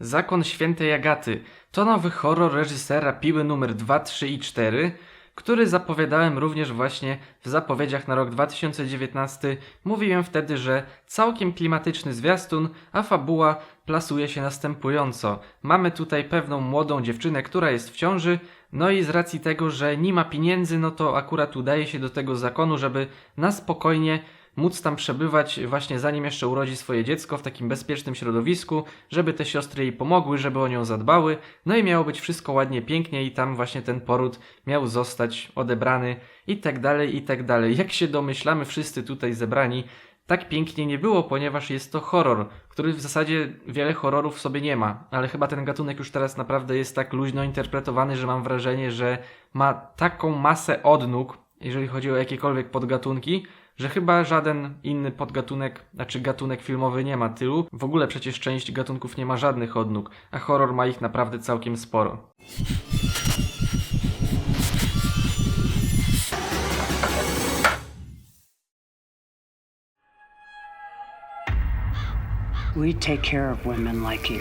Zakon Świętej Agaty to nowy horror reżysera Piły numer 2, 3 i 4, który zapowiadałem również właśnie w zapowiedziach na rok 2019. Mówiłem wtedy, że całkiem klimatyczny zwiastun, a fabuła plasuje się następująco. Mamy tutaj pewną młodą dziewczynę, która jest w ciąży, no i z racji tego, że nie ma pieniędzy, no to akurat udaje się do tego zakonu, żeby na spokojnie móc tam przebywać właśnie zanim jeszcze urodzi swoje dziecko w takim bezpiecznym środowisku, żeby te siostry jej pomogły, żeby o nią zadbały, no i miało być wszystko ładnie, pięknie i tam właśnie ten poród miał zostać odebrany i tak dalej, i tak dalej. Jak się domyślamy wszyscy tutaj zebrani, tak pięknie nie było, ponieważ jest to horror, który w zasadzie wiele horrorów w sobie nie ma, ale chyba ten gatunek już teraz naprawdę jest tak luźno interpretowany, że mam wrażenie, że ma taką masę odnóg, jeżeli chodzi o jakiekolwiek podgatunki, że chyba żaden inny podgatunek, znaczy gatunek filmowy nie ma tylu. W ogóle przecież część gatunków nie ma żadnych odnóg, a horror ma ich naprawdę całkiem sporo. We take care of women like you.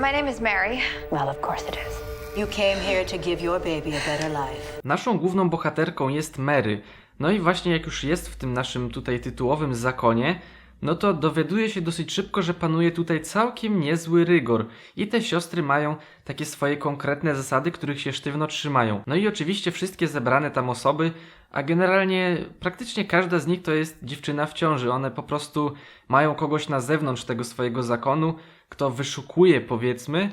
My name is Mary. Well, of course it is. You came here to give your baby a better life. Naszą główną bohaterką jest Mary. No i właśnie jak już jest w tym naszym tutaj tytułowym zakonie, no to dowiaduje się dosyć szybko, że panuje tutaj całkiem niezły rygor i te siostry mają takie swoje konkretne zasady, których się sztywno trzymają. No i oczywiście wszystkie zebrane tam osoby, a generalnie praktycznie każda z nich to jest dziewczyna w ciąży. One po prostu mają kogoś na zewnątrz tego swojego zakonu, kto wyszukuje powiedzmy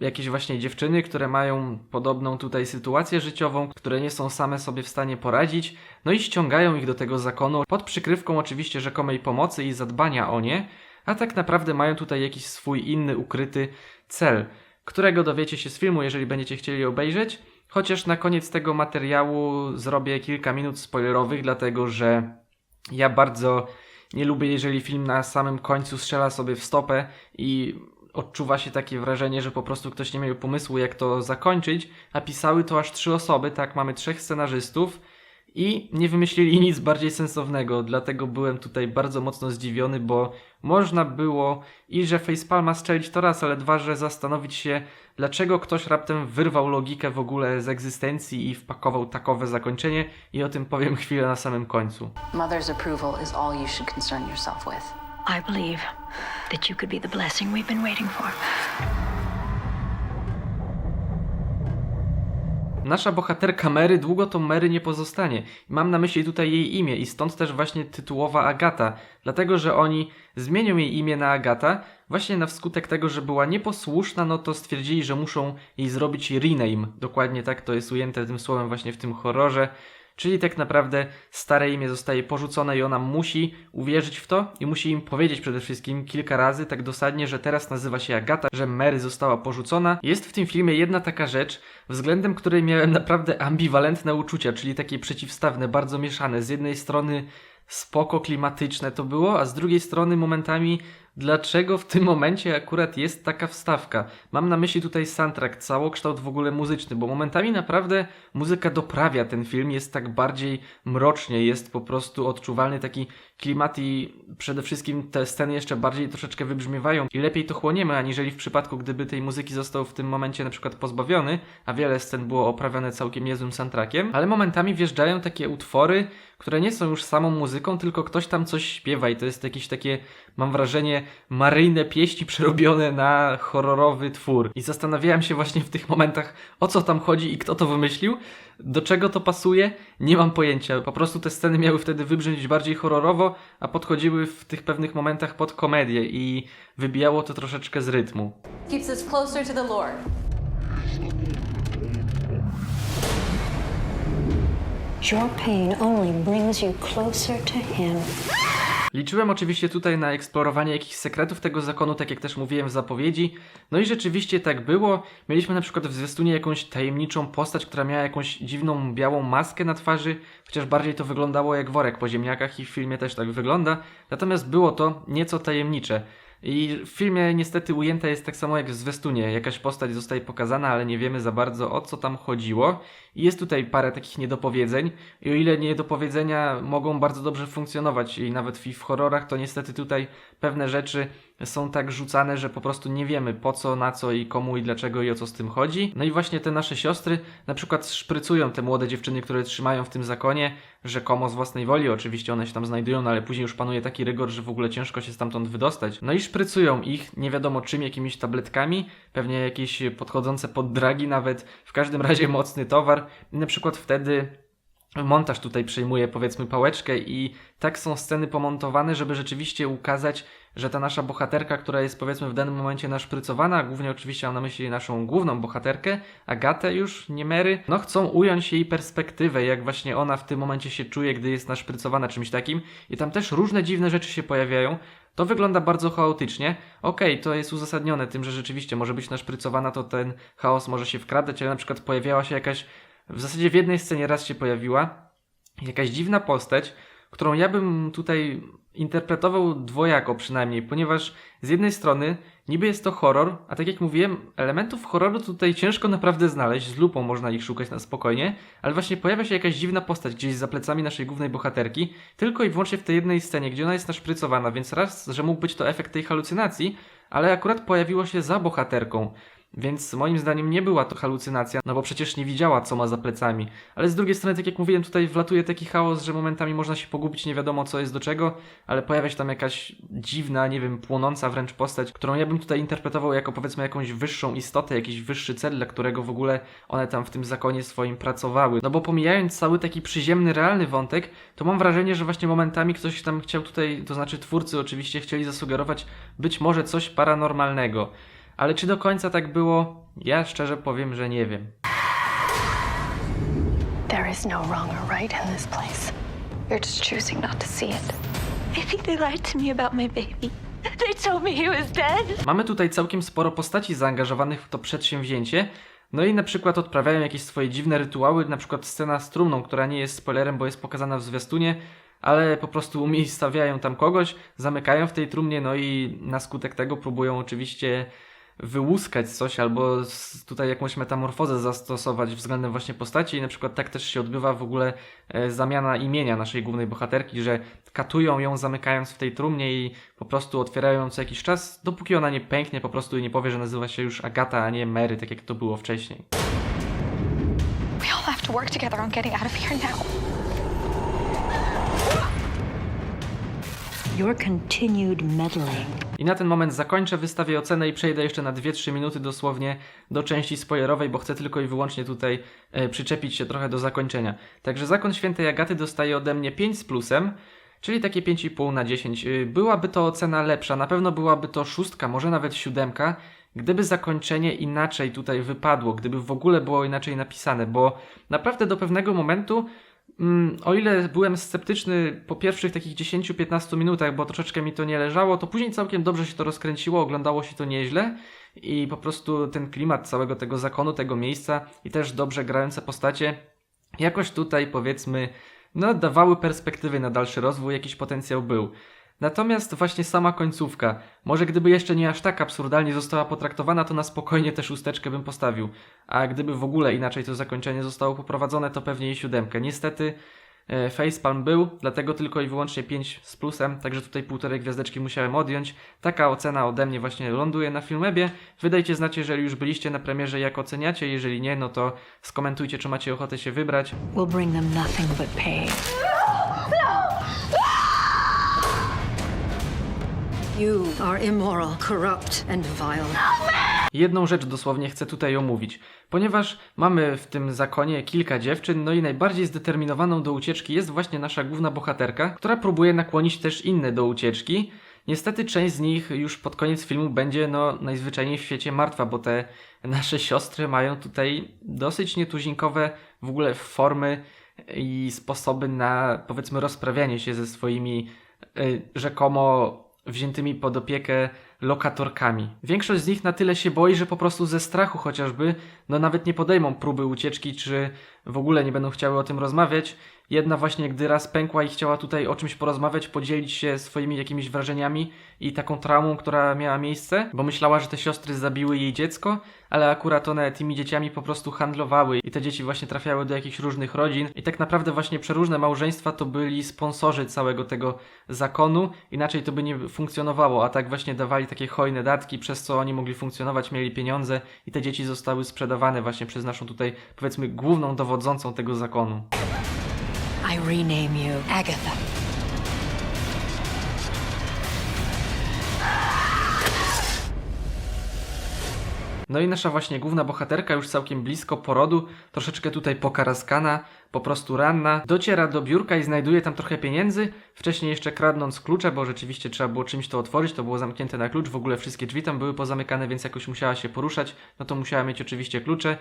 jakieś właśnie dziewczyny, które mają podobną tutaj sytuację życiową, które nie są same sobie w stanie poradzić, no i ściągają ich do tego zakonu pod przykrywką oczywiście rzekomej pomocy i zadbania o nie, a tak naprawdę mają tutaj jakiś swój inny ukryty cel, którego dowiecie się z filmu, jeżeli będziecie chcieli obejrzeć. Chociaż na koniec tego materiału zrobię kilka minut spoilerowych, dlatego że ja bardzo nie lubię, jeżeli film na samym końcu strzela sobie w stopę i odczuwa się takie wrażenie, że po prostu ktoś nie miał pomysłu, jak to zakończyć, a pisały to aż trzy osoby, tak, mamy trzech scenarzystów i nie wymyślili nic bardziej sensownego, dlatego byłem tutaj bardzo mocno zdziwiony, bo można było i że facepalma strzelić to raz, ale dwa, że zastanowić się, dlaczego ktoś raptem wyrwał logikę w ogóle z egzystencji i wpakował takowe zakończenie i o tym powiem chwilę na samym końcu. Mother's approval is all you should concern yourself with. I believe that you could be the blessing we've been waiting for. Nasza bohaterka Mary długo to Mary nie pozostanie. Mam na myśli tutaj jej imię i stąd też właśnie tytułowa Agata, dlatego że oni zmienią jej imię na Agata właśnie na wskutek tego, że była nieposłuszna, no to stwierdzili, że muszą jej zrobić rename. Dokładnie tak to jest ujęte tym słowem właśnie w tym horrorze. Czyli tak naprawdę stare imię zostaje porzucone i ona musi uwierzyć w to i musi im powiedzieć przede wszystkim kilka razy tak dosadnie, że teraz nazywa się Agata, że Mary została porzucona. Jest w tym filmie jedna taka rzecz, względem której miałem naprawdę ambiwalentne uczucia, czyli takie przeciwstawne, bardzo mieszane. Z jednej strony spoko klimatyczne to było, a z drugiej strony momentami dlaczego w tym momencie akurat jest taka wstawka. Mam na myśli tutaj soundtrack, całokształt w ogóle muzyczny, bo momentami naprawdę muzyka doprawia ten film, jest tak bardziej mrocznie, jest po prostu odczuwalny taki klimat i przede wszystkim te sceny jeszcze bardziej troszeczkę wybrzmiewają i lepiej to chłoniemy, aniżeli w przypadku, gdyby tej muzyki został w tym momencie na przykład pozbawiony, a wiele scen było oprawione całkiem niezłym soundtrackiem, ale momentami wjeżdżają takie utwory, które nie są już samą muzyką, tylko ktoś tam coś śpiewa i to jest jakieś takie, mam wrażenie, maryjne pieśni przerobione na horrorowy twór. I zastanawiałem się właśnie w tych momentach, o co tam chodzi i kto to wymyślił, do czego to pasuje, nie mam pojęcia. Po prostu te sceny miały wtedy wybrzmieć bardziej horrorowo, a podchodziły w tych pewnych momentach pod komedię i wybijało to troszeczkę z rytmu. Keeps us closer to the Lord. Your pain only brings you closer to Him. Liczyłem oczywiście tutaj na eksplorowanie jakichś sekretów tego zakonu, tak jak też mówiłem w zapowiedzi. No i rzeczywiście tak było. Mieliśmy na przykład w zwiastunie jakąś tajemniczą postać, która miała jakąś dziwną białą maskę na twarzy, chociaż bardziej to wyglądało jak worek po ziemniakach i w filmie też tak wygląda. Natomiast było to nieco tajemnicze. I w filmie niestety ujęta jest tak samo jak w zwiastunie. Jakaś postać zostaje pokazana, ale nie wiemy za bardzo o co tam chodziło. I jest tutaj parę takich niedopowiedzeń. I o ile niedopowiedzenia mogą bardzo dobrze funkcjonować i nawet w horrorach, to niestety tutaj pewne rzeczy są tak rzucane, że po prostu nie wiemy po co, na co i komu i dlaczego i o co z tym chodzi. No i właśnie te nasze siostry na przykład szprycują te młode dziewczyny, które trzymają w tym zakonie, rzekomo z własnej woli, oczywiście one się tam znajdują, no ale później już panuje taki rygor, że w ogóle ciężko się stamtąd wydostać. No i szprycują ich, nie wiadomo czym, jakimiś tabletkami, pewnie jakieś podchodzące pod dragi nawet, w każdym razie mocny towar. I na przykład wtedy montaż tutaj przejmuje powiedzmy pałeczkę i tak są sceny pomontowane, żeby rzeczywiście ukazać, że ta nasza bohaterka, która jest powiedzmy w danym momencie naszprycowana, głównie oczywiście mam na myśli naszą główną bohaterkę, Agatę już, nie Mary, no chcą ująć jej perspektywę, jak właśnie ona w tym momencie się czuje, gdy jest naszprycowana czymś takim i tam też różne dziwne rzeczy się pojawiają, to wygląda bardzo chaotycznie. Okej, to jest uzasadnione tym, że rzeczywiście może być naszprycowana, to ten chaos może się wkradać, ale na przykład pojawiała się jakaś, w zasadzie w jednej scenie raz się pojawiła, jakaś dziwna postać, którą ja bym tutaj interpretował dwojako przynajmniej, ponieważ z jednej strony niby jest to horror, a tak jak mówiłem, elementów horroru tutaj ciężko naprawdę znaleźć, z lupą można ich szukać na spokojnie, ale właśnie pojawia się jakaś dziwna postać gdzieś za plecami naszej głównej bohaterki, tylko i wyłącznie w tej jednej scenie, gdzie ona jest naszprycowana, więc raz, że mógł być to efekt tej halucynacji, ale akurat pojawiło się za bohaterką. Więc moim zdaniem nie była to halucynacja, no bo przecież nie widziała, co ma za plecami. Ale z drugiej strony, tak jak mówiłem, tutaj wlatuje taki chaos, że momentami można się pogubić, nie wiadomo co jest do czego, ale pojawia się tam jakaś dziwna, nie wiem, płonąca wręcz postać, którą ja bym tutaj interpretował jako powiedzmy jakąś wyższą istotę, jakiś wyższy cel, dla którego w ogóle one tam w tym zakonie swoim pracowały. No bo pomijając cały taki przyziemny, realny wątek, to mam wrażenie, że właśnie momentami ktoś tam chciał tutaj, to znaczy twórcy oczywiście chcieli zasugerować być może coś paranormalnego. Ale czy do końca tak było? Ja szczerze powiem, że nie wiem. There is no wrong or right in this place. You're just choosing not to see it. I think they lied to me about my baby. They told me he was dead. Mamy tutaj całkiem sporo postaci zaangażowanych w to przedsięwzięcie, no i na przykład odprawiają jakieś swoje dziwne rytuały, na przykład scena z trumną, która nie jest spoilerem, bo jest pokazana w zwiastunie, ale po prostu umiejscawiają tam kogoś, zamykają w tej trumnie, no i na skutek tego próbują oczywiście wyłuskać coś albo tutaj jakąś metamorfozę zastosować względem właśnie postaci i na przykład tak też się odbywa w ogóle e, zamiana imienia naszej głównej bohaterki, że katują ją zamykając w tej trumnie i po prostu otwierają ją co jakiś czas, dopóki ona nie pęknie po prostu i nie powie, że nazywa się już Agata, a nie Mary, tak jak to było wcześniej. We all have to work together on getting out of here now. I na ten moment zakończę, wystawię ocenę i przejdę jeszcze na 2-3 minuty dosłownie do części spoilerowej, bo chcę tylko i wyłącznie tutaj e, przyczepić się trochę do zakończenia. Także Zakon Świętej Agaty dostaje ode mnie 5 z plusem, czyli takie 5,5 na 10. Y, Byłaby to ocena lepsza, na pewno byłaby to szóstka, może nawet siódemka, gdyby zakończenie inaczej tutaj wypadło, gdyby w ogóle było inaczej napisane, bo naprawdę do pewnego momentu o ile byłem sceptyczny po pierwszych takich 10-15 minutach, bo troszeczkę mi to nie leżało, to później całkiem dobrze się to rozkręciło, oglądało się to nieźle i po prostu ten klimat całego tego zakonu, tego miejsca i też dobrze grające postacie jakoś tutaj powiedzmy no dawały perspektywy na dalszy rozwój, jakiś potencjał był. Natomiast właśnie sama końcówka, może gdyby jeszcze nie aż tak absurdalnie została potraktowana, to na spokojnie też usteczkę bym postawił. A gdyby w ogóle inaczej to zakończenie zostało poprowadzone, to pewnie i siódemkę. Niestety e, facepalm był, dlatego tylko i wyłącznie 5 z plusem, także tutaj półtorej gwiazdeczki musiałem odjąć. Taka ocena ode mnie właśnie ląduje na Filmwebie. Wydajcie znać, jeżeli już byliście na premierze, jak oceniacie. Jeżeli nie, no to skomentujcie, czy macie ochotę się wybrać. will bring them nothing but pain. You are immoral, corrupt, and vile. Jedną rzecz dosłownie chcę tutaj omówić, ponieważ mamy w tym zakonie kilka dziewczyn, no i najbardziej zdeterminowaną do ucieczki jest właśnie nasza główna bohaterka, która próbuje nakłonić też inne do ucieczki. Niestety część z nich już pod koniec filmu będzie no najzwyczajniej w świecie martwa, bo te nasze siostry mają tutaj dosyć nietuzinkowe w ogóle formy i sposoby na powiedzmy rozprawianie się ze swoimi y, rzekomo wziętymi pod opiekę lokatorkami. Większość z nich na tyle się boi, że po prostu ze strachu chociażby, no nawet nie podejmą próby ucieczki, czy w ogóle nie będą chciały o tym rozmawiać. Jedna właśnie, gdy raz pękła i chciała tutaj o czymś porozmawiać, podzielić się swoimi jakimiś wrażeniami i taką traumą, która miała miejsce, bo myślała, że te siostry zabiły jej dziecko, ale akurat one tymi dzieciami po prostu handlowały i te dzieci właśnie trafiały do jakichś różnych rodzin i tak naprawdę właśnie przeróżne małżeństwa to byli sponsorzy całego tego zakonu, inaczej to by nie funkcjonowało, a tak właśnie dawali takie hojne datki, przez co oni mogli funkcjonować, mieli pieniądze i te dzieci zostały sprzedawane właśnie przez naszą tutaj powiedzmy główną dowodzącą tego zakonu. I rename you Agatha. No i nasza właśnie główna bohaterka już całkiem blisko porodu, troszeczkę tutaj pokaraskana, po prostu ranna, dociera do biurka i znajduje tam trochę pieniędzy, wcześniej jeszcze kradnąc klucze, bo rzeczywiście trzeba było czymś to otworzyć, to było zamknięte na klucz, w ogóle wszystkie drzwi tam były pozamykane, więc jakoś musiała się poruszać, no to musiała mieć oczywiście klucze.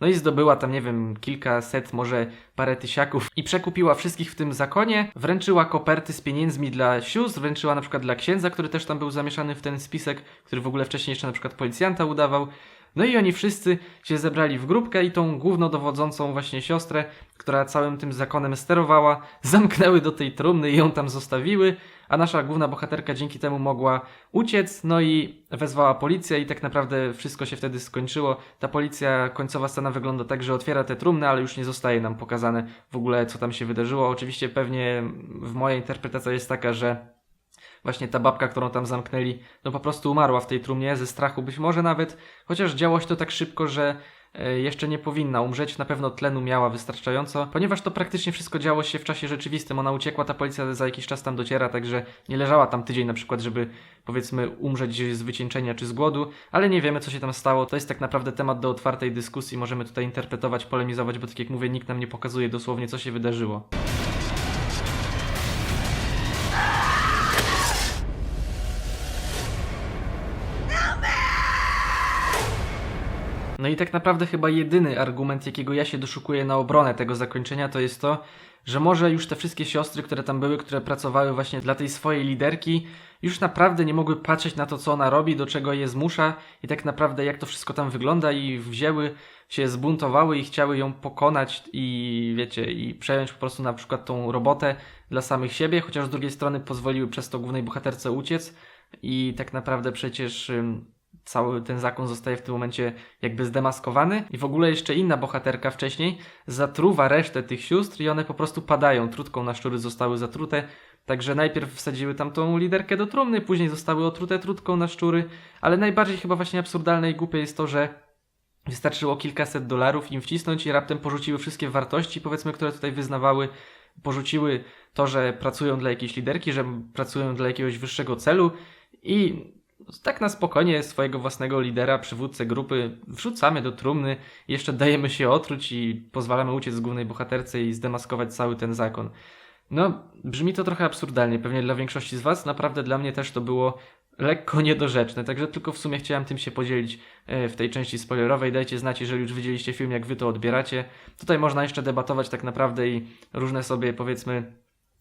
No i zdobyła tam, nie wiem, kilkaset, może parę tysiaków i przekupiła wszystkich w tym zakonie. Wręczyła koperty z pieniędzmi dla sióstr, wręczyła na przykład dla księdza, który też tam był zamieszany w ten spisek, który w ogóle wcześniej jeszcze na przykład policjanta udawał. No i oni wszyscy się zebrali w grupkę i tą głównodowodzącą właśnie siostrę, która całym tym zakonem sterowała, zamknęły do tej trumny i ją tam zostawiły, a nasza główna bohaterka dzięki temu mogła uciec, no i wezwała policję i tak naprawdę wszystko się wtedy skończyło. Ta policja, końcowa scena wygląda tak, że otwiera te trumny, ale już nie zostaje nam pokazane w ogóle co tam się wydarzyło. Oczywiście pewnie w mojej interpretacja jest taka, że właśnie ta babka, którą tam zamknęli, no po prostu umarła w tej trumnie ze strachu, być może nawet, chociaż działo się to tak szybko, że e, jeszcze nie powinna umrzeć, na pewno tlenu miała wystarczająco, ponieważ to praktycznie wszystko działo się w czasie rzeczywistym, ona uciekła, ta policja za jakiś czas tam dociera, także nie leżała tam tydzień na przykład, żeby powiedzmy umrzeć z wycieńczenia czy z głodu, ale nie wiemy co się tam stało, to jest tak naprawdę temat do otwartej dyskusji, możemy tutaj interpretować, polemizować, bo tak jak mówię, nikt nam nie pokazuje dosłownie co się wydarzyło. No i tak naprawdę chyba jedyny argument, jakiego ja się doszukuję na obronę tego zakończenia, to jest to, że może już te wszystkie siostry, które tam były, które pracowały właśnie dla tej swojej liderki, już naprawdę nie mogły patrzeć na to, co ona robi, do czego je zmusza i tak naprawdę jak to wszystko tam wygląda i wzięły się zbuntowały i chciały ją pokonać i wiecie, i przejąć po prostu na przykład tą robotę dla samych siebie, chociaż z drugiej strony pozwoliły przez to głównej bohaterce uciec i tak naprawdę przecież cały ten zakon zostaje w tym momencie jakby zdemaskowany. I w ogóle jeszcze inna bohaterka wcześniej zatruwa resztę tych sióstr i one po prostu padają, trutką na szczury zostały zatrute, także najpierw wsadziły tam tą liderkę do trumny, później zostały otrute trutką na szczury, ale najbardziej chyba właśnie absurdalne i głupie jest to, że Wystarczyło kilkaset dolarów im wcisnąć i raptem porzuciły wszystkie wartości, powiedzmy, które tutaj wyznawały. Porzuciły to, że pracują dla jakiejś liderki, że pracują dla jakiegoś wyższego celu i tak na spokojnie swojego własnego lidera, przywódcę grupy wrzucamy do trumny, jeszcze dajemy się otruć i pozwalamy uciec z głównej bohaterce i zdemaskować cały ten zakon. No, brzmi to trochę absurdalnie, pewnie dla większości z Was, naprawdę dla mnie też to było lekko niedorzeczne, także tylko w sumie chciałem tym się podzielić e, w tej części spoilerowej. Dajcie znać, jeżeli już widzieliście film, jak Wy to odbieracie. Tutaj można jeszcze debatować tak naprawdę i różne sobie powiedzmy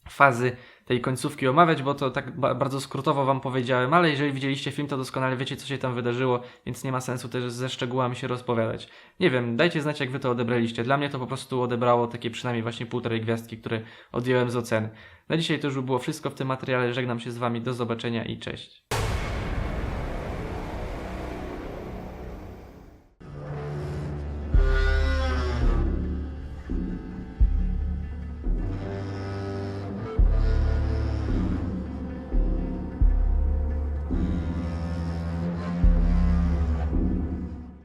fazy tej końcówki omawiać, bo to tak ba- bardzo skrótowo Wam powiedziałem, ale jeżeli widzieliście film, to doskonale wiecie, co się tam wydarzyło, więc nie ma sensu też ze szczegółami się rozpowiadać. Nie wiem, dajcie znać, jak Wy to odebraliście. Dla mnie to po prostu odebrało takie przynajmniej właśnie półtorej gwiazdki, które odjąłem z oceny. Na dzisiaj to już by było wszystko w tym materiale. Żegnam się z Wami, do zobaczenia i cześć.